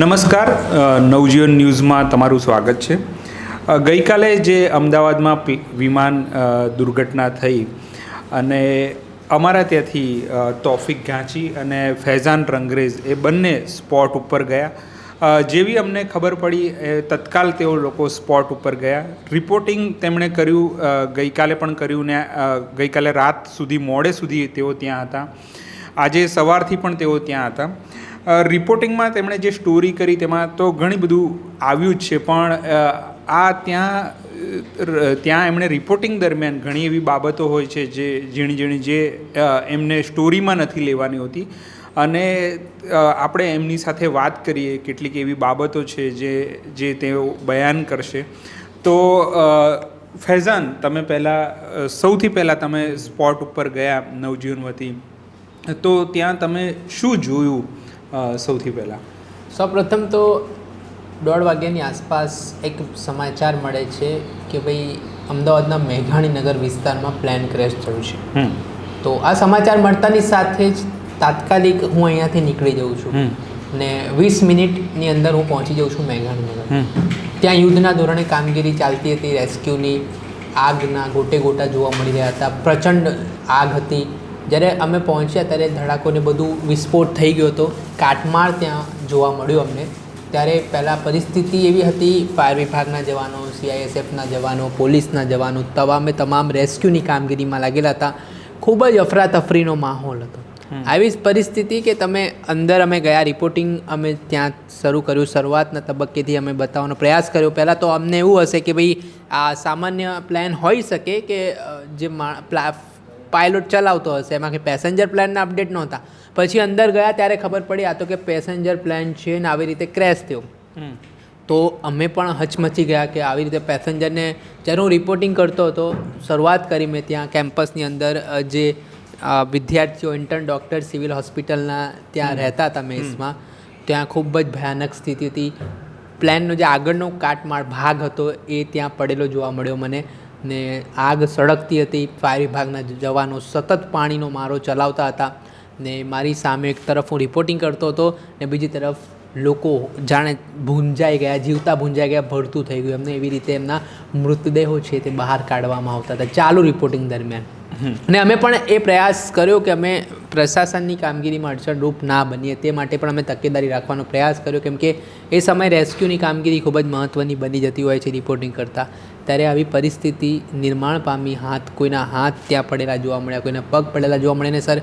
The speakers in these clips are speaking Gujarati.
નમસ્કાર નવજીવન ન્યૂઝમાં તમારું સ્વાગત છે. ગઈકાલે જે અમદાવાદમાં વિમાન દુર્ઘટના થઈ અને અમારા ત્યાંથી તોફિક ઘાંચી અને ફૈઝાન રંગરેજ એ બંને સ્પોટ ઉપર ગયા. જેવી અમને ખબર પડી એ તત્કાલ તેઓ લોકો સ્પોટ ઉપર ગયા. રિપોર્ટિંગ તેમણે કર્યું ગઈકાલે પણ કર્યું ને ગઈકાલે રાત સુધી, મોડે સુધી તેઓ ત્યાં હતા. આજે સવારથી પણ તેઓ ત્યાં હતા. રિપોર્ટિંગમાં તેમણે જે સ્ટોરી કરી તેમાં તો ઘણી બધું આવ્યું જ છે, પણ આ ત્યાં ત્યાં એમણે રિપોર્ટિંગ દરમિયાન ઘણી એવી બાબતો હોય છે જે ઝીણી ઝીણી જે એમને સ્ટોરીમાં નથી લેવાની હોતી. અને આપણે એમની સાથે વાત કરીએ કેટલીક એવી બાબતો છે જે જે તેઓ બયાન કરશે. તો ફૈઝાન, તમે પહેલાં સૌથી પહેલાં તમે સ્પોટ ઉપર ગયા નવજીવન વતી. તો ત્યાં તમે શું જોયું? સૌથી પહેલાં. સૌપ્રથમ તો દોઢ વાગ્યાની આસપાસ એક સમાચાર મળે છે કે ભાઈ અમદાવાદના મેઘાણીનગર વિસ્તારમાં પ્લેન ક્રેશ થયું છે. તો આ સમાચાર મળતાની સાથે જ તાત્કાલિક હું અહીંયાથી નીકળી જાઉં છું. ને વીસ મિનિટની અંદર હું પહોંચી જાઉં છું મેઘાણીનગર. ત્યાં યુદ્ધના ધોરણે કામગીરી ચાલતી હતી રેસ્ક્યુની આગના ગોટે ગોટા જોવા મળી રહ્યા હતા. પ્રચંડ આગ હતી. જ્યારે અમે પહોંચ્યા ત્યારે ધડાકોને બધું વિસ્ફોટ થઈ ગયો હતો. કાટમાળ ત્યાં જોવા મળ્યું અમને. ત્યારે પહેલાં પરિસ્થિતિ એવી હતી ફાયર વિભાગના જવાનો સીઆઈએસએફના જવાનો પોલીસના જવાનો તમામે તમામ રેસ્ક્યુની કામગીરીમાં લાગેલા હતા. ખૂબ જ અફરાતફરીનો માહોલ હતો. આવી જ પરિસ્થિતિ કે તમે અંદર અમે ગયા રિપોર્ટિંગ અમે ત્યાં શરૂ કર્યું. શરૂઆતના તબક્કેથી અમે બતાવવાનો પ્રયાસ કર્યો. પહેલાં તો અમને એવું હશે કે ભાઈ આ સામાન્ય પ્લાન હોઈ શકે કે જે મા પ્લા પાયલોટ ચલાવતો હશે. એમાં કે પેસેન્જર પ્લાનના અપડેટ નહોતા. પછી અંદર ગયા ત્યારે ખબર પડી આ તો કે પેસેન્જર પ્લાન છે ને આવી રીતે ક્રેશ થયો. તો અમે પણ હચમચી ગયા કે આવી રીતે પેસેન્જરને જ્યારે હું રિપોર્ટિંગ કરતો હતો શરૂઆત કરી મેં ત્યાં કેમ્પસની અંદર જે વિદ્યાર્થીઓ ઇન્ટર્ન ડૉક્ટર સિવિલ હોસ્પિટલના ત્યાં રહેતા હતા મેસમાં. ત્યાં ખૂબ જ ભયાનક સ્થિતિ હતી. પ્લેનનો જે આગળનો કાટમાળ ભાગ હતો એ ત્યાં પડેલો જોવા મળ્યો મને. ને આગ સળગતી હતી. ફાયર વિભાગના જવાનો સતત પાણીનો મારો ચલાવતા હતા ને મારી સામે એક તરફ હું રિપોર્ટિંગ કરતો હતો ને બીજી તરફ લોકો જાણે ભૂંજાઈ ગયા, જીવતા ભૂંજાઈ ગયા, ભરતું થઈ ગયું. એમને એવી રીતે એમના મૃતદેહો છે તે બહાર કાઢવામાં આવતા હતા. ચાલુ રિપોર્ટિંગ દરમિયાન. અને અમે પણ એ પ્રયાસ કર્યો કે અમે પ્રશાસનની કામગીરીમાં અડચણરૂપ ના બનીએ. તે માટે પણ અમે તકેદારી રાખવાનો પ્રયાસ કર્યો કેમ કે એ સમયે રેસ્ક્યુની કામગીરી ખૂબ જ મહત્ત્વની બની જતી હોય છે રિપોર્ટિંગ કરતાં. ત્યારે આવી પરિસ્થિતિ નિર્માણ પામી હાથ કોઈના હાથ ત્યાં પડેલા જોવા મળ્યા કોઈના પગ પડેલા જોવા મળે ને સર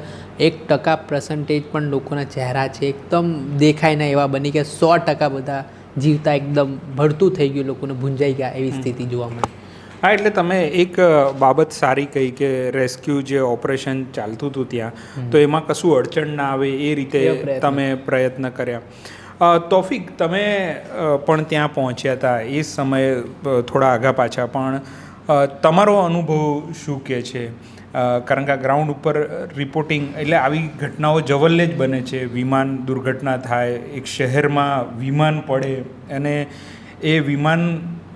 એક ટકા પર્સન્ટેજ પણ લોકોના ચહેરા છે એકદમ દેખાય ના એવા બની કે સો ટકા બધા જીવતા એકદમ ભરતું થઈ ગયું લોકોને ભૂંજાઈ ગયા એવી સ્થિતિ જોવા મળી. હા એટલે તમે એક બાબત સારી કહી કે રેસ્ક્યુ જે ઓપરેશન ચાલતું હતું ત્યાં તો એમાં કશું અડચણ ના આવે એ રીતે તમે પ્રયત્ન કર્યા. તોફિક તમે પણ ત્યાં પહોંચ્યા હતા એ સમયે થોડા આગા પાછા પણ તમારો અનુભવ શું કહે છે? કારણ કે આ ગ્રાઉન્ડ ઉપર રિપોર્ટિંગ એટલે આવી ઘટનાઓ જવલ્લે જ બને છે. વિમાન દુર્ઘટના થાય એક શહેરમાં વિમાન પડે અને એ વિમાન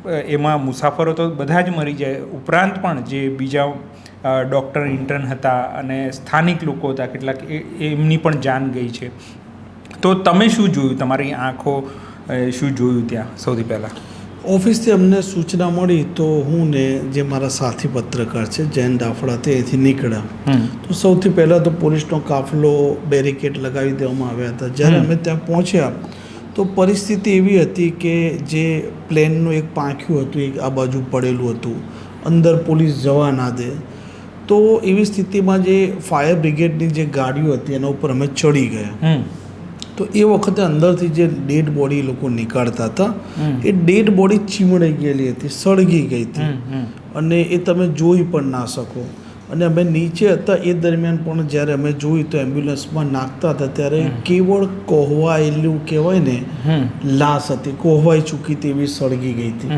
એમાં મુસાફરો તો બધા જ મરી જાય. ઉપરાંત પણ જે બીજા ડૉક્ટર ઇન્ટર્ન હતા અને સ્થાનિક લોકો હતા કેટલાક એમની પણ જાન ગઈ છે. તો તમે શું જોયું? તમારી આંખો શું જોયું ત્યાં સૌથી પહેલાં? ઓફિસથી અમને સૂચના મળી તો હું ને જે મારા સાથી પત્રકાર છે જૈન દાફડા તે અહીંથી નીકળ્યા તો સૌથી પહેલાં તો પોલીસનો કાફલો બેરિકેડ લગાવી દેવામાં આવ્યા હતા. જ્યારે અમે ત્યાં પહોંચ્યા તો પરિસ્થિતિ એવી હતી કે જે પ્લેનનું એક પાંખ્યું હતું એક આ બાજુ પડેલું હતું અંદર પોલીસ જવા ના દે. તો એવી સ્થિતિમાં જે ફાયર બ્રિગેડની જે ગાડીઓ હતી એના ઉપર અમે ચડી ગયા. તો એ વખતે અંદરથી જે ડેડ બોડી લોકો નીકાળતા હતા એ ડેડ બોડી ચીમડાઈ ગયેલી હતી સળગી ગઈ હતી. અને એ તમે જોઈ પણ ના શકો. અને અમે નીચે હતા એ દરમિયાન પણ જ્યારે અમે જોયું તો એમ્બ્યુલન્સમાં નાખતા હતા ત્યારે કેવળ કોહવાયેલું કહેવાય ને લાશ હતી કોહવાઈ ચૂકી તેવી સળગી ગઈ હતી.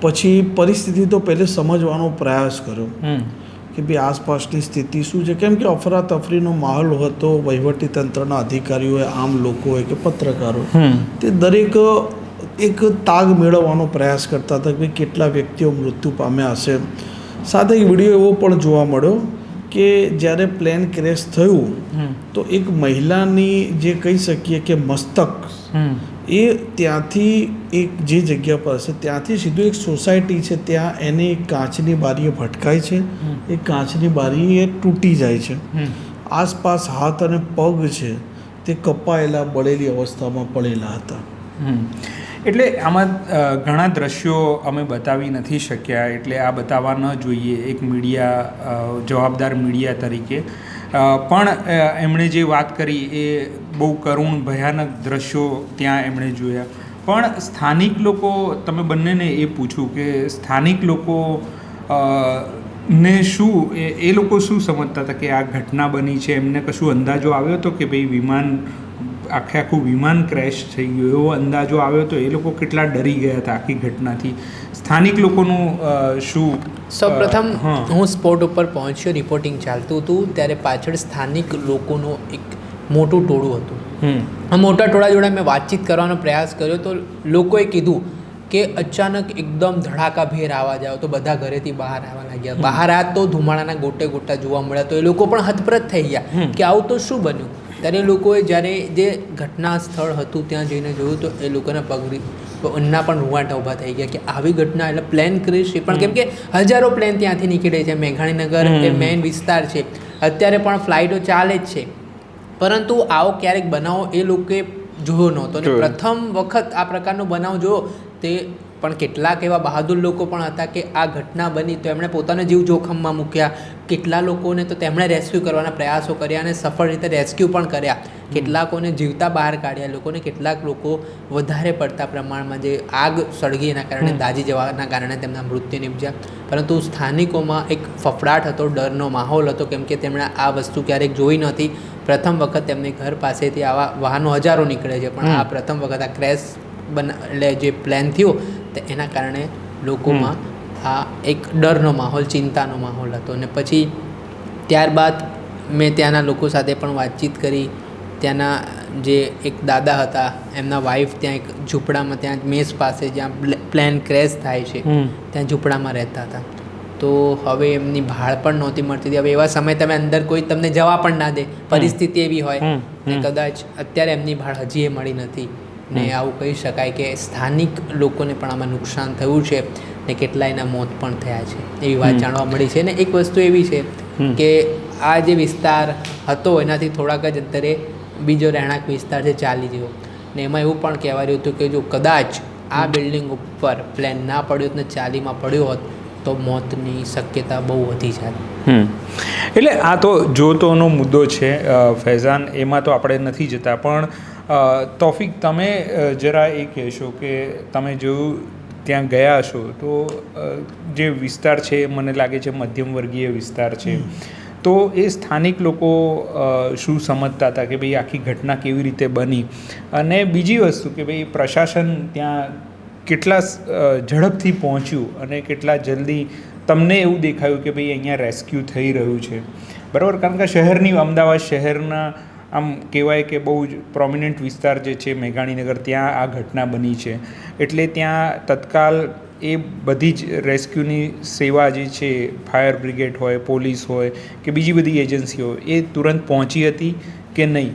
પછી પરિસ્થિતિ તો પહેલે સમજવાનો પ્રયાસ કર્યો કે ભાઈ આસપાસની સ્થિતિ શું છે? કેમ કે અફરાતફરીનો માહોલ હતો વહીવટી તંત્રના અધિકારીઓ આમ લોકો હોય કે પત્રકારો તે દરેક એક તાગ મેળવવાનો પ્રયાસ કરતા હતા કે કેટલા વ્યક્તિઓ મૃત્યુ પામ્યા હશે. સાથે એક વીડિયો એવો પણ જોવા મળ્યો કે જ્યારે પ્લેન ક્રેશ થયું તો એક મહિલાની જે કહી શકીએ કે મસ્તક એ ત્યાંથી એક જે જગ્યા પર હશે ત્યાંથી સીધું એક સોસાયટી છે ત્યાં એને એક કાચની બારીએ ભટકાય છે. એ કાચની બારી એ તૂટી જાય છે. આસપાસ હાથ અને પગ છે તે કપાયેલા બળેલી અવસ્થામાં પડેલા હતા. એટલે આમાં ઘણા દ્રશ્યો અમે બતાવી નથી શક્યા, એટલે આ બતાવવા ન જોઈએ, એક મીડિયા જવાબદાર મીડિયા તરીકે. પણ એમણે જે વાત કરી એ બહુ કરુણ, ભયાનક દ્રશ્યો ત્યાં એમણે જોયા. પણ સ્થાનિક લોકો, તમે બંનેને એ પૂછું કે સ્થાનિક લોકો ને શું એ લોકો શું સમજતા હતા કે આ ઘટના બની છે? એમને કશું અંદાજો આવ્યો હતો કે ભાઈ વિમાન આખે આખું વિમાન ક્રેશ થઈ ગયું. એવો અંદાજો આવ્યો તો એ લોકો કેટલા ડરી ગયા હતા આખી ઘટનાથી. સ્થાનિક લોકોનું શું સૌપ્રથમ હું. સ્પોટ ઉપર પહોંચ્યો રિપોર્ટિંગ ચાલતું હતું ત્યારે પાછળ સ્થાનિક લોકોનું એક મોટું ટોળું હતું. હમ. આ મોટા ટોળા જોડે મેં વાતચીત કરવાનો પ્રયાસ કર્યો તો લોકોએ કીધું કે અચાનક એકદમ ધડાકાભેર આવા જાવ તો બધા ઘરેથી બહાર આવવા લાગ્યા. બહાર આ તો ધુમાડાના ગોટે ગોટા જોવા મળ્યા તો એ લોકો પણ હતપ્રત થઈ ગયા કે આવું તો શું બન્યું? ત્યારે લોકોએ જ્યારે જે ઘટના સ્થળ હતું ત્યાં જઈને જોયું તો એ લોકોના પગ એમના પણ રૂવાટા ઊભા થઈ ગયા કે આવી ઘટના એટલે પ્લેન ક્રેશ છે પણ કેમ કે હજારો પ્લેન ત્યાંથી નીકળે છે. મેઘાણીનગર એ મેઇન વિસ્તાર છે. અત્યારે પણ ફ્લાઇટો ચાલે જ છે. પરંતુ આવો ક્યારેક બનાવો એ લોકોએ જોયો નહોતો. અને પ્રથમ વખત આ પ્રકારનો બનાવ જોયો તે પણ કેટલાક એવા બહાદુર લોકો પણ હતા કે આ ઘટના બની તો એમણે પોતાનો જીવ જોખમમાં મૂક્યા. કેટલા લોકોને તો તેમણે રેસ્ક્યુ કરવાના પ્રયાસો કર્યા અને સફળ રીતે રેસ્ક્યુ પણ કર્યા. કેટલાકોને જીવતા બહાર કાઢ્યા. લોકોને કેટલાક લોકો વધારે પડતા પ્રમાણમાં જે આગ સળગી એના કારણે. દાજી જવાના કારણે તેમના મૃત્યુ નીપજ્યા. પરંતુ સ્થાનિકોમાં એક ફફડાટ હતો ડરનો માહોલ હતો કેમ કે તેમણે આ વસ્તુ ક્યારેક જોઈ નહોતી. પ્રથમ વખત તેમની ઘર પાસેથી આવા વાહનો હજારો નીકળે છે. પણ આ પ્રથમ વખત આ ક્રેશ બના એટલે જે પ્લાન થયો તો એના કારણે લોકોમાં આ એક ડરનો માહોલ ચિંતાનો માહોલ હતો. અને પછી ત્યારબાદ મેં ત્યાંના લોકો સાથે પણ વાતચીત કરી. ત્યાંના જે એક દાદા હતા એમના વાઈફ ત્યાં એક ઝૂંપડામાં ત્યાં મેસ પાસે જ્યાં પ્લેન ક્રેશ થાય છે ત્યાં ઝૂંપડામાં રહેતા હતા. તો હવે એમની ભાળ પણ નહોતી મળતી હતી. હવે એવા સમય તમે અંદર કોઈ તમને જવા પણ ના દે. પરિસ્થિતિ એવી હોય ને કદાચ અત્યારે એમની ભાળ હજી એ મળી નથી. ને આવું કહી શકાય કે સ્થાનિક લોકોને પણ આમાં નુકસાન થયું છે ને કેટલાયના મોત પણ થયા છે. એવી વાત જાણવા મળી છે ને એક વસ્તુ એવી છે કે આ જે વિસ્તાર હતો એનાથી થોડાક જ અંતરે બીજો રહેણાંક વિસ્તાર છે ચાલી જેવો. ને એમાં એવું પણ કહેવા રહ્યું હતું કે જો કદાચ આ બિલ્ડિંગ ઉપર પ્લેન ના પડ્યો ને ચાલીમાં પડ્યો હોત તો મોતની શક્યતા બહુ વધી જાય એટલે આ તો જોતોનો મુદ્દો છે ફેઝાન એમાં તો આપણે નથી જતા પણ તોફિક તમે જરા એ કહેશો કે તમે જોયું ત્યાં ગયા છો તો જે વિસ્તાર છે મને લાગે છે મધ્યમ વર્ગીય વિસ્તાર છે. તો એ સ્થાનિક લોકો શું સમજતા હતા કે ભાઈ આખી ઘટના કેવી રીતે બની? અને બીજી વસ્તુ કે ભાઈ પ્રશાસન ત્યાં કેટલા ઝડપથી પહોંચ્યું અને કેટલા જલ્દી તમને એવું દેખાયું કે ભાઈ અહીંયા રેસ્ક્યુ થઈ રહ્યું છે. બરાબર? કારણ કે શહેરની અમદાવાદ શહેરના આમ કહેવાય કે બહુ જ પ્રોમિનન્ટ વિસ્તાર જે છે મેઘાણીનગર ત્યાં આ ઘટના બની છે. એટલે ત્યાં તત્કાલ એ બધી જ રેસ્ક્યુની સેવા જે છે ફાયર બ્રિગેડ હોય પોલીસ હોય કે બીજી બધી એજન્સીઓ એ તુરંત પહોંચી હતી કે નહીં?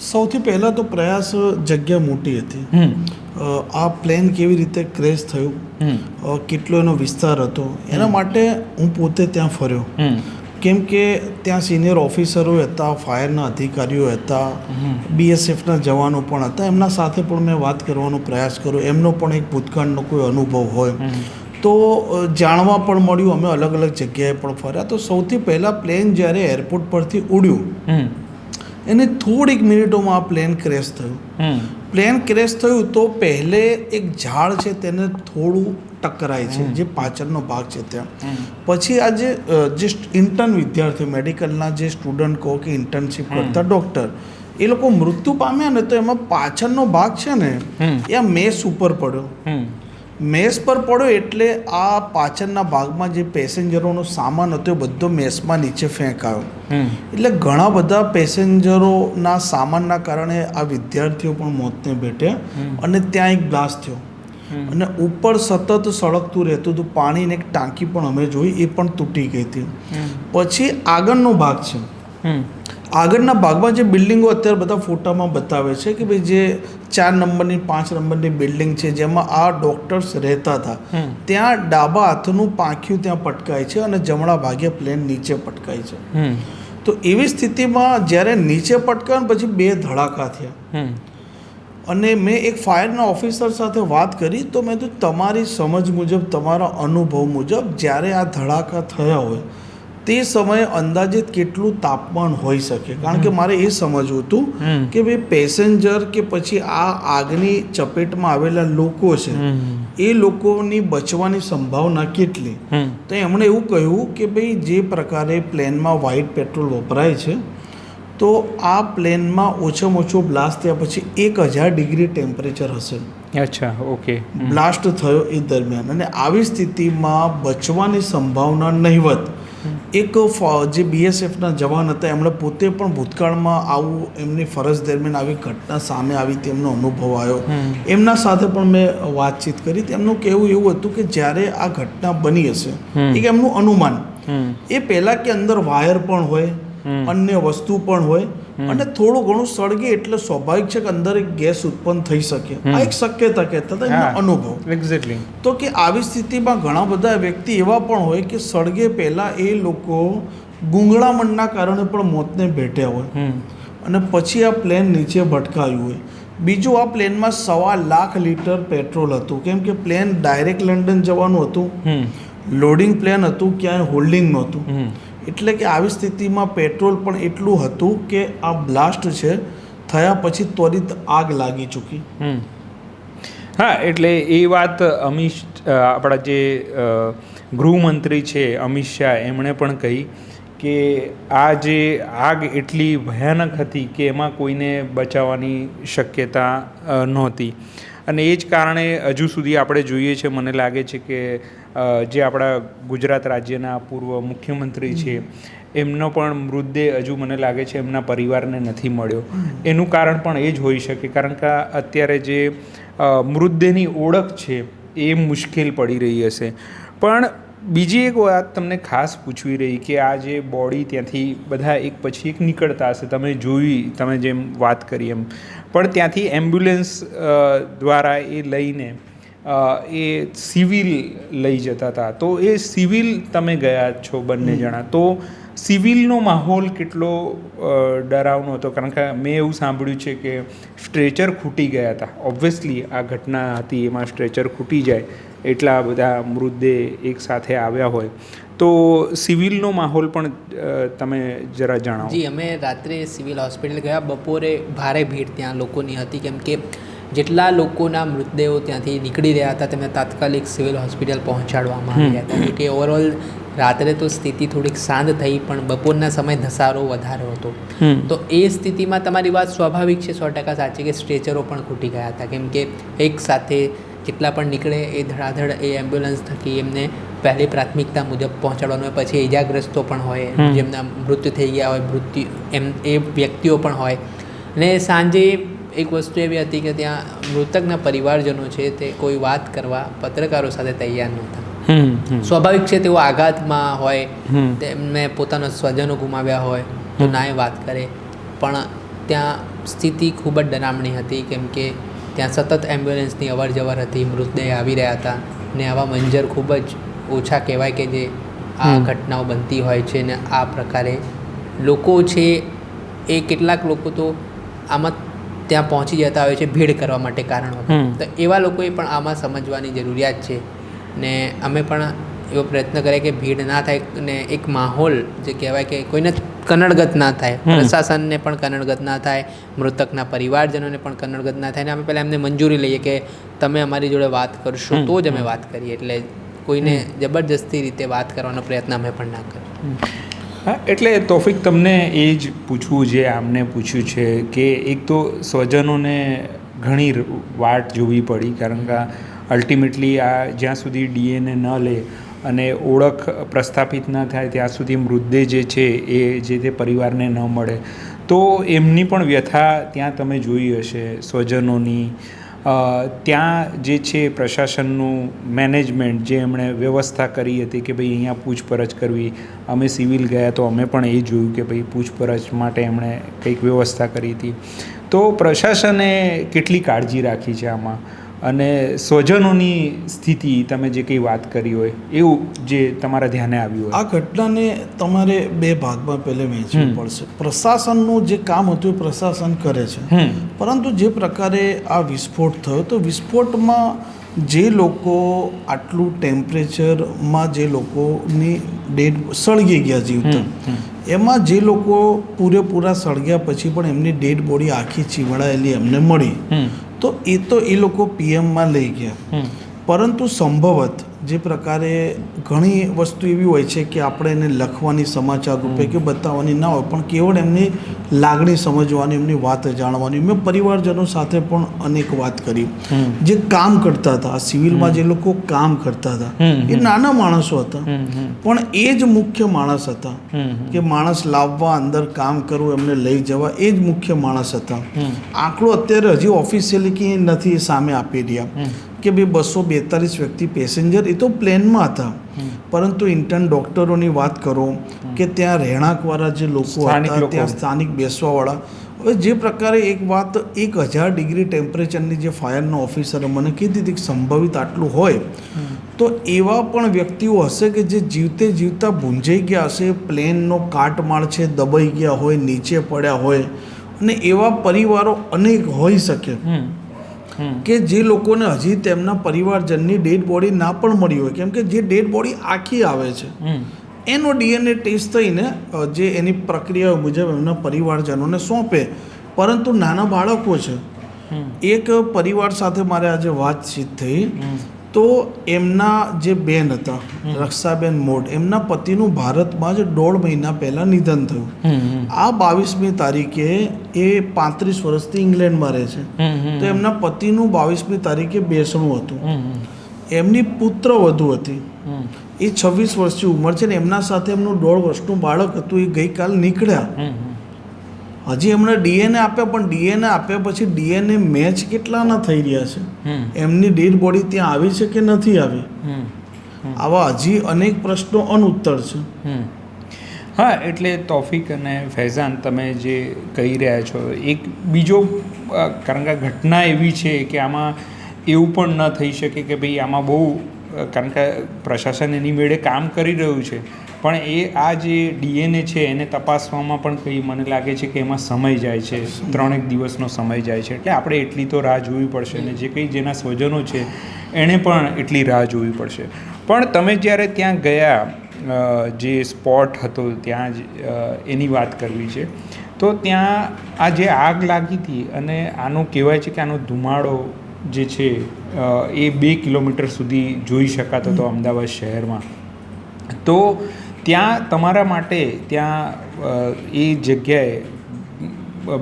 સૌથી પહેલાં તો પ્રયાસ જગ્યા મોટી હતી. હમ. આ પ્લેન કેવી રીતે ક્રેશ થયું? કેટલો એનો વિસ્તાર હતો? એના માટે હું પોતે ત્યાં ફર્યો. કેમ કે ત્યાં સિનિયર ઓફિસરો હતા ફાયરના અધિકારીઓ હતા બીએસએફના જવાનો પણ હતા. એમના સાથે પણ મેં વાત કરવાનો પ્રયાસ કર્યો. એમનો પણ એક ભૂતકાળનો કોઈ અનુભવ હોય. તો જાણવા પણ મળ્યું. અમે અલગ અલગ જગ્યાએ પણ ફર્યા. તો સૌથી પહેલાં પ્લેન જ્યારે એરપોર્ટ પરથી ઉડ્યું એને થોડીક મિનિટોમાં આ પ્લેન ક્રેશ થયું. પ્લેન ક્રેશ થયું તો પહેલે એક ઝાડ છે તેને થોડું ટકરાય છે જે પાછળનો ભાગ છે ત્યાં. પછી આ જે જે ઇન્ટર્ન વિદ્યાર્થીઓ મેડિકલના જે સ્ટુડન્ટ કહો કે ઇન્ટર્નશીપ. કરતા ડૉક્ટર એ લોકો મૃત્યુ પામ્યા ને તો એમાં પાછળનો ભાગ છે ને એ આ મેસ ઉપર પડ્યો. મેસ પર પડ્યો એટલે આ પાછળના ભાગમાં જે પેસેન્જરોનો સામાન હતો એ બધો મેસમાં નીચે ફેંકાયો. એટલે ઘણા બધા પેસેન્જરોના સામાનના કારણે આ વિદ્યાર્થીઓ પણ મોતને ભેટ્યા અને ત્યાં એક બ્લાસ્ટ થયો. અને ઉપર સતત સળગતું રહેતું હતું પાણીની એક ટાંકી પણ અમે જોઈ એ પણ તૂટી ગઈ હતી. પછી આગળનો ભાગ છે. આગળના ભાગમાં જે બિલ્ડિંગો અત્યારે બધા ફોટામાં બતાવે છે કે ભાઈ જે ચાર નંબરની પાંચ નંબરની બિલ્ડિંગ છે જેમાં આ ડોક્ટર્સ રહેતા હતા ત્યાં ડાબા હાથનું પાંખ્યું ત્યાં પટકાય છે અને જમણા ભાગે પ્લેન નીચે પટકાય છે. તો એવી સ્થિતિમાં જ્યારે નીચે પટકાય પછી બે ધડાકા થયા. અને મેં એક ફાયરના ઓફિસર સાથે વાત કરી તો મેં તો તમારી સમજ મુજબ તમારા અનુભવ મુજબ જ્યારે આ ધડાકા થયા હોય તે સમયે અંદાજિત કેટલું તાપમાન હોઈ શકે? કારણ કે મારે એ સમજવું હતું કે ભાઈ પેસેન્જર કે પછી આ આગની ચપેટમાં આવેલા લોકો છે એ લોકોની બચવાની સંભાવના કેટલી? તો એમણે એવું કહ્યું કે ભાઈ જે પ્રકારે પ્લેનમાં વ્હાઇટ પેટ્રોલ વપરાય છે તો આ પ્લેનમાં ઓછામાં ઓછો બ્લાસ્ટ થયા પછી એક હજાર ડિગ્રી ટેમ્પરેચર હશે. અચ્છા ઓકે. બ્લાસ્ટ થયો એ દરમિયાન. અને આવી સ્થિતિમાં બચવાની સંભાવના નહિવત. એક જે બીએસએફના જવાન હતા એમણે પોતે પણ ભૂતકાળમાં આવું એમની ફરજ દરમિયાન આવી ઘટના સામે આવી તેમનો અનુભવ આવ્યો. એમના સાથે પણ મેં વાતચીત કરી. તેમનું કહેવું એવું હતું કે જ્યારે આ ઘટના બની હશે એક એમનું અનુમાન. એ પહેલાં કે અંદર વાયર પણ હોય અન્ય વસ્તુ પણ હોય અને થોડું ઘણું સળગે એટલે સ્વાભાવિક છે કે અંદર એક ગેસ ઉત્પન્ન થઈ શકે. આ એક શક્યતા કહેતા હતા એમનો અનુભવ. એક્ઝેક્ટલી તો કે આવી સ્થિતિમાં ઘણા બધા વ્યક્તિ એવા પણ હોય કે સળગે પહેલાં એ લોકો ગુંગળામણના કારણે પણ મોતને ભેટ્યા હોય. અને પછી આ પ્લેન નીચે ભટકાયું હોય. બીજું આ પ્લેનમાં સવા લાખ લીટર પેટ્રોલ હતું. કેમ કે પ્લેન ડાયરેક્ટ લંડન જવાનું હતું. લોડિંગ પ્લેન હતું ક્યાંય હોલ્ડિંગ નહોતું. એટલે કે આવી સ્થિતિમાં પેટ્રોલ પણ એટલું હતું કે આ બ્લાસ્ટ છે, થયા પછી ત્વરિત આગ લાગી ચૂકી. હા, એટલે એ વાત અમિત આપણા જે ગૃહમંત્રી છે અમિત શાહ, એમણે પણ કહી કે આ જે આગ એટલી ભયાનક હતી કે એમાં કોઈને બચાવવાની શક્યતા નહોતી. અને એ જ કારણે હજુ સુધી આપણે જોઈએ છે, મને લાગે છે કે જે આપણા ગુજરાત રાજ્યના પૂર્વ મુખ્યમંત્રી છે, એમનો પણ મૃતદેહ હજુ મને લાગે છે એમના પરિવારને નથી મળ્યો. એનું કારણ પણ એ જ હોઈ શકે, કારણ કે અત્યારે જે મૃતદેહની ઓળખ છે, એ મુશ્કેલ પડી રહી હશે. પણ બીજી એક વાત તમને ખાસ પૂછવી રહી કે આ જે બોડી ત્યાંથી બધા એક પછી એક નીકળતા હશે, તમે જોઈ, તમે જેમ વાત કરી એમ. પણ ત્યાંથી એમ્બ્યુલન્સ દ્વારા એ લઈને એ સિવિલ લઈ જતા હતા તો એ સિવિલ તમે ગયા છો બંને જણા. તો સિવિલનો માહોલ કેટલો ડરાવનો હતો? કારણ કે મેં એવું સાંભળ્યું છે કે સ્ટ્રેચર ખૂટી ગયા હતા ઓબ્વિયસલી આ ઘટના હતી એમાં સ્ટ્રેચર ખૂટી જાય. એટલા બધા મૃતદેહ એકસાથે આવ્યા હોય. તો સિવિલનો માહોલ પણ તમે જરા જણાવો. જી અમે રાત્રે સિવિલ હોસ્પિટલ ગયા. બપોરે ભારે ભીડ ત્યાં લોકોની હતી. કેમ કે જેટલા લોકોના મૃતદેહો ત્યાંથી નીકળી રહ્યા હતા તેમને તાત્કાલિક સિવિલ હોસ્પિટલ પહોંચાડવામાં આવ્યા હતા. કે ઓવરઓલ રાત્રે તો સ્થિતિ થોડીક શાંત થઈ પણ બપોરના સમય ધસારો વધારે હતો. તો એ સ્થિતિમાં તમારી વાત સ્વાભાવિક છે સો ટકા સાચી કે સ્ટ્રેચરો પણ ખૂટી ગયા હતા. કેમ કે એક સાથે જેટલા પણ નીકળે એ ધડાધડ એ એમ્બ્યુલન્સ થકી એમને પહેલી પ્રાથમિકતા મુજબ પહોંચાડવાનું હોય પછી ઇજાગ્રસ્તો પણ હોય જેમના મૃત્યુ થઈ ગયા હોય મૃત્યુ એમ એ વ્યક્તિઓ પણ હોય. અને સાંજે એક વસ્તુ એવી હતી કે ત્યાં મૃતકના પરિવારજનો છે તે કોઈ વાત કરવા પત્રકારો સાથે તૈયાર નહોતા. સ્વાભાવિક છે તેઓ આઘાતમાં હોય. તેમને પોતાના સ્વજનો ગુમાવ્યા હોય તો ના એ વાત કરે. પણ ત્યાં સ્થિતિ ખૂબ જ ડરામણી હતી કેમ કે ત્યાં સતત એમ્બ્યુલન્સની અવર જવર હતી મૃતદેહ આવી રહ્યા હતા ને આવા મંજર ખૂબ જ ઓછા કહેવાય કે જે આ ઘટનાઓ બનતી હોય છે ને આ પ્રકારે. લોકો છે એ કેટલાક લોકો તો આમાં ત્યાં પહોંચી જતા હોય છે ભીડ કરવા માટે કારણો. તો એવા લોકોએ પણ આમાં સમજવાની જરૂરિયાત છે ને અમે પણ એવો પ્રયત્ન કરીએ કે ભીડ ના થાય ને એક માહોલ જે કહેવાય કે કોઈને કનડગત ના થાય. પ્રશાસનને પણ કનડગત ના થાય મૃતકના પરિવારજનોને પણ કનડગત ના થાય ને અમે પહેલાં એમને મંજૂરી લઈએ કે તમે અમારી જોડે વાત કરશો તો જ અમે વાત કરીએ. એટલે કોઈને જબરજસ્તી રીતે વાત કરવાનો પ્રયત્ન અમે પણ ના કરીએ. હા, એટલે તોફિક તમને એ જ પૂછવું જે આમને પૂછ્યું છે કે એક તો સ્વજનોને ઘણી વાટ જોવી પડી, કારણ કે અલ્ટિમેટલી આ જ્યાં સુધી ડીએનએ ન લે અને ઓળખ પ્રસ્થાપિત ન થાય, ત્યાં સુધી મૃતદેહ જે છે એ જે તે પરિવારને ન મળે. તો એમની પણ વ્યથા ત્યાં તમે જોઈ હશે, સ્વજનોની ત્યાં જે છે પ્રશાસનનું મેનેજમેન્ટ જે એમણે વ્યવસ્થા કરી હતી કે ભાઈ અહીંયા પૂછપરછ કરવી, અમે સિવિલ ગયા તો અમે પણ એ જોયું કે ભાઈ પૂછપરછ માટે એમણે કંઈક વ્યવસ્થા કરી હતી. તો પ્રશાસને કેટલી કાળજી રાખી છે આમાં? અને સ્વજનોની સ્થિતિ તમે જે કંઈ વાત કરી હોય એવું જે તમારા ધ્યાને આવ્યું આ ઘટનાને તમારે બે ભાગમાં પહેલે વહેંચવું પડશે. પ્રશાસનનું જે કામ હતું એ પ્રશાસન કરે છે. પરંતુ જે પ્રકારે આ વિસ્ફોટ થયો તો વિસ્ફોટમાં જે લોકો આટલું ટેમ્પરેચરમાં જે લોકોની ડેડ સળગી ગયા જીવતા એમાં જે લોકો પૂરેપૂરા સળગ્યા પછી પણ એમની ડેડ બોડી આખી ચીવડાયેલી એમને મળી. તો એ તો એ લોકો પીએમમાં લઈ ગયા. પરંતુ સંભવત જે પ્રકારે ઘણી વસ્તુ એવી હોય છે કે આપણે એને લખવાની સમાચાર રૂપે કે બતાવવાની ના હોય પણ કેવળ એમની લાગણી સમજવાની એમની વાત જાણવાની. મેં પરિવારજનો સાથે પણ અનેક વાત કરી. જે કામ કરતા હતા સિવિલમાં જે લોકો કામ કરતા હતા એ નાના માણસો હતા. પણ એ જ મુખ્ય માણસ હતા કે માણસ લાવવા અંદર કામ કરવું એમને લઈ જવા એ જ મુખ્ય માણસ હતા. આંકડો અત્યારે હજી ઓફિશિયલી કે નથી સામે આપી રહ્યા. કે ભાઈ બસો બેતાલીસ વ્યક્તિ પેસેન્જર એ તો પ્લેનમાં હતા. પરંતુ ઇન્ટર્ન ડૉક્ટરોની વાત કરો કે ત્યાં રહેણાંકવાળા જે લોકો હતા. ત્યાં સ્થાનિક બેસવાવાળા. હવે જે પ્રકારે એક વાત એક હજાર ડિગ્રી ટેમ્પરેચરની જે ફાયરનો ઓફિસરે મને કીધી હતી કે સંભવિત આટલું હોય તો એવા પણ વ્યક્તિઓ હશે કે જે જીવતે જીવતા ભૂંજાઈ ગયા હશે પ્લેનનો કાટમાળ છે દબાઈ ગયા હોય નીચે પડ્યા હોય અને એવા પરિવારો અનેક હોઈ શકે. કે જે લોકોને હજી તેમના પરિવારજનની ડેડ બોડી ના પણ મળી હોય કેમ કે જે ડેડ બોડી આખી આવે છે. એનો ડીએનએ ટેસ્ટ થઈને જે એની પ્રક્રિયા મુજબ એમના પરિવારજનોને સોંપે. પરંતુ નાના બાળકો છે. એક પરિવાર સાથે મારે આજે વાતચીત થઈ. તો એમના જે બેન હતા રક્ષાબેન મોઢ એમના પતિનું ભારતમાં જ દોઢ મહિના પહેલાં નિધન થયું. આ બાવીસમી તારીખે એ પાંત્રીસ વર્ષથી ઇંગ્લેન્ડમાં રહે છે. તો એમના પતિનું બાવીસમી તારીખે બેસણું હતું. એમની પુત્ર વધુ હતી. એ છવ્વીસ વર્ષની ઉંમર છે ને એમના સાથે એમનું દોઢ વર્ષનું બાળક હતું એ ગઈકાલ નીકળ્યા. હજી એમણે ડીએનએ આપ્યા પણ ડીએનએ આપ્યા પછી ડીએનએ મેચ કેટલાના થઈ રહ્યા છે? એમની ડેડ બોડી ત્યાં આવી છે કે નથી આવી? આવા હજી અનેક પ્રશ્નો અનુત્તર છે. હા એટલે તોફિક અને ફૈઝાન તમે જે કહી રહ્યા છો એક બીજો કારણ કે ઘટના એવી છે કે આમાં એવું પણ ન થઈ શકે કે ભાઈ આમાં બહુ કારણ કે પ્રશાસન એની મેળે કામ કરી રહ્યું છે. પણ એ આ જે ડીએનએ છે એને તપાસવામાં પણ કંઈ મને લાગે છે કે એમાં સમય જાય છે. ત્રણેક દિવસનો સમય જાય છે. એટલે આપણે એટલી તો રાહ જોવી પડશે અને જે કંઈ જેના સ્વજનો છે, એણે પણ એટલી રાહ જોવી પડશે. પણ તમે જ્યારે ત્યાં ગયા જે સ્પોટ હતો ત્યાં જ એની વાત કરવી છે, તો ત્યાં આ જે આગ લાગી હતી અને આનું કહેવાય છે કે આનો ધુમાડો જે છે એ બે કિલોમીટર સુધી જોઈ શકાતો હતો અમદાવાદ શહેરમાં. તો ત્યાં તમારા માટે ત્યાં એ જગ્યાએ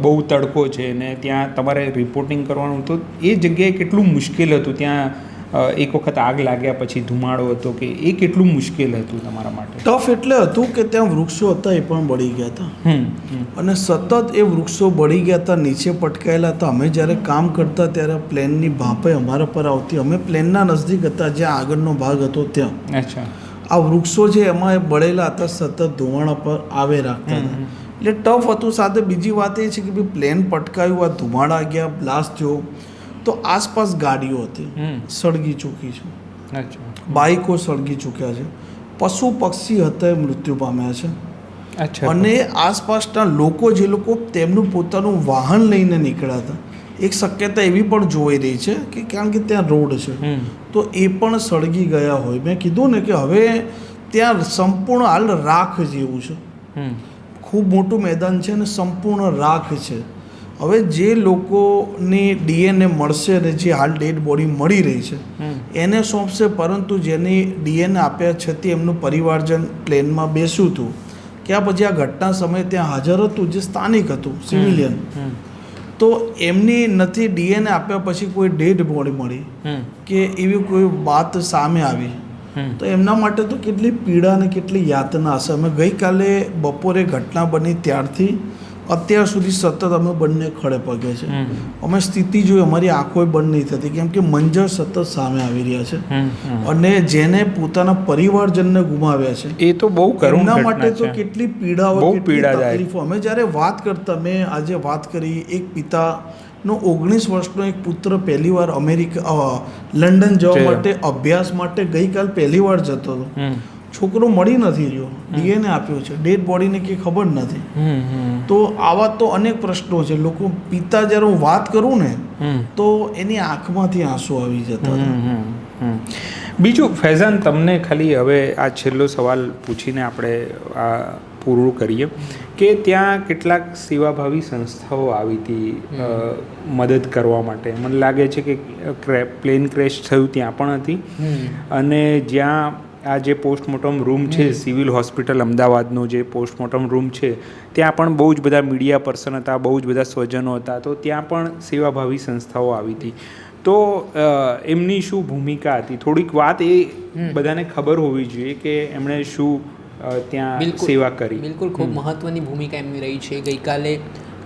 બહુ તડકો છે ને ત્યાં તમારે રિપોર્ટિંગ કરવાનું તો એ જગ્યાએ કેટલું મુશ્કેલ હતું? ત્યાં એક વખત આગ લાગ્યા પછી ધુમાડો હતો કે એ કેટલું મુશ્કેલ હતું તમારા માટે? ટફ એટલે હતું કે ત્યાં વૃક્ષો હતા એ પણ બળી ગયા હતા. અને સતત એ વૃક્ષો બળી ગયા હતા નીચે પટકાયેલા હતા. અમે જ્યારે કામ કરતા ત્યારે પ્લેનની ભાપે અમારા પર આવતી અમે પ્લેનના નજદીક હતા જ્યાં આગળનો ભાગ હતો ત્યાં. અચ્છા. આ વૃક્ષો છે એમાં એ બળેલા હતા સતત ધુમાડા પર આવે રાખતા હતા. એટલે ટફ હતું. સાથે બીજી વાત એ છે કે ભાઈ પ્લેન પટકાયું આ ધુમાડા ગયા બ્લાસ્ટ થયો. તો આસપાસ ગાડીઓ હતી. સળગી ચૂકી છે. બાઇકો સળગી ચૂક્યા છે. પશુ પક્ષી હતા મૃત્યુ પામ્યા છે. અને આસપાસના લોકો જે લોકો તેમનું પોતાનું વાહન લઈને નીકળ્યા હતા. એક શક્યતા એવી પણ જોઈ રહી છે કે કારણ કે ત્યાં રોડ છે. તો એ પણ સળગી ગયા હોય. મેં કીધું ને કે હવે ત્યાં સંપૂર્ણ હાલ રાખ જેવું છે. ખૂબ મોટું મેદાન છે અને સંપૂર્ણ રાખ છે. હવે જે લોકોની ડીએનએ મળશે અને જે હાલ ડેડ બોડી મળી રહી છે એને સોંપશે પરંતુ જેની ડીએનએ આપ્યા છતાં એમનું પરિવારજન પ્લેનમાં બેસ્યું હતું. કે આ પછી આ ઘટના સમયે ત્યાં હાજર હતું જે સ્થાનિક હતું સિવિલિયન. તો એમની નથી ડીએનએ આપ્યા પછી કોઈ ડેડ બોડી મળી કે એવી કોઈ વાત સામે આવી? તો એમના માટે તો કેટલી પીડા અને કેટલી યાતના હશે. અમે ગઈકાલે બપોરે ઘટના બની ત્યારથી અત્યાર સુધી સતત અમે બંને ખડે પગે છે. અમે સ્થિતિ જોઈ અમારી આંખો બંધ નહીં થતી કેમ કે મંજર સતત સામે આવી રહ્યા છે. અને જેને પોતાના પરિવારજનને ગુમાવ્યા છે એ તો બહુ કરુણ એમના માટે તો કેટલી પીડાઓ પીડા તકલીફો. અમે જ્યારે વાત કરતા મેં આજે વાત કરી એક પિતા નો ઓગણીસ વર્ષનો એક પુત્ર પહેલી વાર અમેરિકા લંડન જવા માટે અભ્યાસ માટે ગઈકાલ પહેલીવાર જતો હતો. છોકરો મળી નથી રહ્યો. ડીએનએ આપ્યો છે. ડેડ બોડીને કંઈ ખબર નથી. તો આવા તો અનેક પ્રશ્નો છે. લોકો પિતા જ્યારે હું વાત કરું ને તો એની આંખમાંથી આંસુ આવી જતા. બીજું ફૈઝાન તમને ખાલી હવે આ છેલ્લો સવાલ પૂછીને આપણે આ પૂરું કરીએ કે ત્યાં કેટલાક સેવાભાવી સંસ્થાઓ આવી હતી મદદ કરવા માટે. મને લાગે છે કે પ્લેન ક્રેશ થયું ત્યાં પણ હતી. અને જ્યાં આ જે પોસ્ટમોર્ટમ રૂમ છે સિવિલ હોસ્પિટલ અમદાવાદનો જે પોસ્ટમોર્ટમ રૂમ છે ત્યાં પણ બહુ જ બધા મીડિયા પર્સન હતા બહુ જ બધા સ્વજનો હતા તો ત્યાં પણ સેવાભાવી સંસ્થાઓ આવી હતી. તો એમની શું ભૂમિકા હતી? થોડીક વાત એ બધાને ખબર હોવી જોઈએ કે એમણે શું ત્યાં સેવા કરી. બિલકુલ ખૂબ મહત્વની ભૂમિકા એમની રહી છે. ગઈકાલે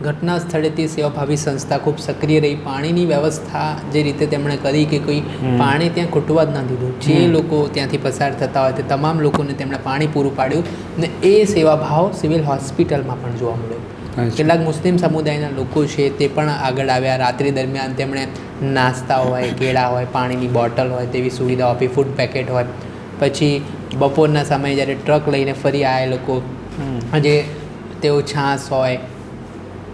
ઘટના સ્થળેથી સેવાભાવી સંસ્થા ખૂબ સક્રિય રહી. પાણીની વ્યવસ્થા જે રીતે તેમણે કરી કે કોઈ પાણી ત્યાં ખૂટવા જ ના દીધું. જે લોકો ત્યાંથી પસાર થતા હોય તે તમામ લોકોને તેમણે પાણી પૂરું પાડ્યું ને એ સેવાભાવ સિવિલ હોસ્પિટલમાં પણ જોવા મળ્યો. કેટલાક મુસ્લિમ સમુદાયના લોકો છે તે પણ આગળ આવ્યા. રાત્રિ દરમિયાન તેમણે નાસ્તા હોય કેળા હોય પાણીની બોટલ હોય તેવી સુવિધાઓ આપી ફૂડ પેકેટ હોય. પછી બપોરના સમયે જ્યારે ટ્રક લઈને ફરી આવ્યા લોકો જે તેઓ છાશ હોય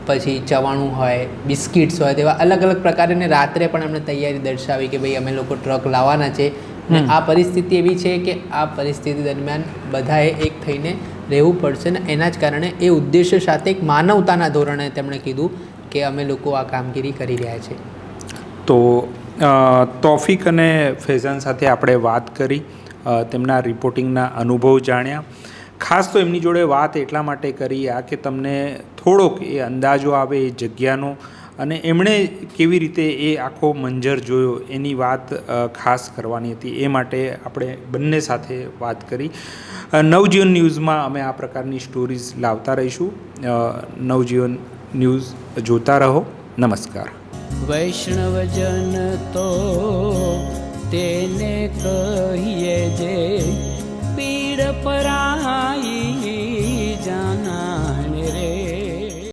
પછી ચવાણું હોય બિસ્કિટ્સ હોય તેવા અલગ અલગ પ્રકારની રાત્રે પણ અમને તૈયારી દર્શાવી કે ભાઈ અમે લોકો ટ્રક લાવવાના છે. ને આ પરિસ્થિતિ એવી છે કે આ પરિસ્થિતિ દરમિયાન બધાએ એક થઈને રહેવું પડશે ને એના જ કારણે એ ઉદ્દેશ્ય સાથે એક માનવતાના ધોરણે તેમણે કીધું કે અમે લોકો આ કામગીરી કરી રહ્યા છે. તો તોફિક અને ફેઝન સાથે આપણે વાત કરી તેમના રિપોર્ટિંગના અનુભવ જાણ્યા. ખાસ તો એમની જોડે વાત એટલા માટે કરી આ કે તમને થોડોક એ અંદાજો આવે એ જગ્યાનો અને એમણે કેવી રીતે એ આખો મંજર જોયો એની વાત ખાસ કરવાની હતી. એ માટે આપણે બંને સાથે વાત કરી. નવજીવન ન્યૂઝમાં અમે આ પ્રકારની સ્ટોરીઝ લાવતા રહીશું. નવજીવન ન્યૂઝ જોતા રહો. નમસ્કાર. વૈષ્ણવજન તો તેને કહીએ જે પીડ પરાઈ